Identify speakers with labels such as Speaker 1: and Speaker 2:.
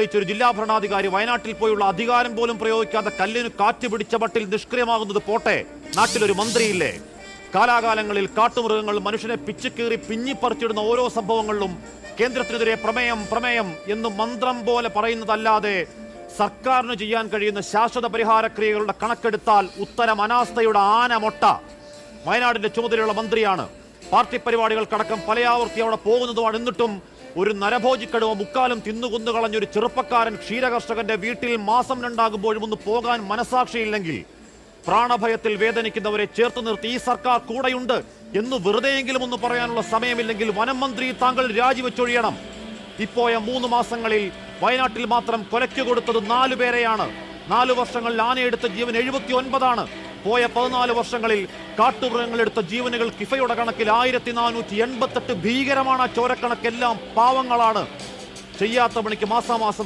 Speaker 1: ഒരു ജില്ലാ ഭരണാധികാരി വയനാട്ടിൽ പോയുള്ള അധികാരം പോലും പ്രയോഗിക്കാതെ കല്ലിന് കാറ്റ് പിടിച്ച മട്ടിൽ നിഷ്ക്രിയമാകുന്നത് പോട്ടെ? നാട്ടിലൊരു മന്ത്രിയില്ലേ? കാലാകാലങ്ങളിൽ കാട്ടുമൃഗങ്ങൾ മനുഷ്യനെ പിച്ചുകീറി പിഞ്ഞിപ്പറിച്ചിടുന്ന ഓരോ സംഭവങ്ങളിലും കേന്ദ്രത്തിനെതിരെ പ്രമേയം പ്രമേയം എന്ന് മന്ത്രം പോലെ പറയുന്നതല്ലാതെ സർക്കാരിന് ചെയ്യാൻ കഴിയുന്ന ശാശ്വത പരിഹാര ക്രിയകളുടെ കണക്കെടുത്താൽ ഉത്തരം അനാസ്ഥയുടെ ആന മൊട്ട വയനാടിന്റെ ചുമതലയുള്ള മന്ത്രിയാണ്. പാർട്ടി പരിപാടികൾക്കടക്കം പലയാവർത്തി അവിടെ പോകുന്നതുമാണ്. എന്നിട്ടും ഒരു നരഭോജിക്കടുവ മുക്കാലും തിന്നുകുന്നു കളഞ്ഞൊരു ചെറുപ്പക്കാരൻ ക്ഷീരകർഷകന്റെ വീട്ടിൽ മാസം രണ്ടാകുമ്പോഴും ഒന്ന് പോകാൻ മനസാക്ഷിയില്ലെങ്കിൽ പ്രാണഭയത്തിൽ വേദനിക്കുന്നവരെ ചേർത്ത് നിർത്തി ഈ സർക്കാർ കൂടെയുണ്ട് എന്ന് വെറുതെയെങ്കിലും ഒന്ന് പറയാനുള്ള സമയമില്ലെങ്കിൽ വനം മന്ത്രി താങ്കൾ രാജിവെച്ചൊഴിയണം. ഇപ്പോയ മൂന്ന് മാസങ്ങളിൽ വയനാട്ടിൽ മാത്രം കൊലയ്ക്ക് കൊടുത്തത് നാലു പേരെയാണ്. നാലു വർഷങ്ങളിൽ ആനയെടുത്ത ജീവൻ എഴുപത്തി ഒൻപതാണ് പോയ പതിനാല് വർഷങ്ങളിൽ കാട്ടുമൃഗങ്ങളെടുത്ത ജീവനുകൾ കിഫയുടെ കണക്കിൽ ആയിരത്തി നാനൂറ്റി എൺപത്തെട്ട് ഭീകരമാണ് ചോരക്കണക്കെല്ലാം പാവങ്ങളാണ്. ചെയ്യാത്ത പണിക്ക് മാസാമാസം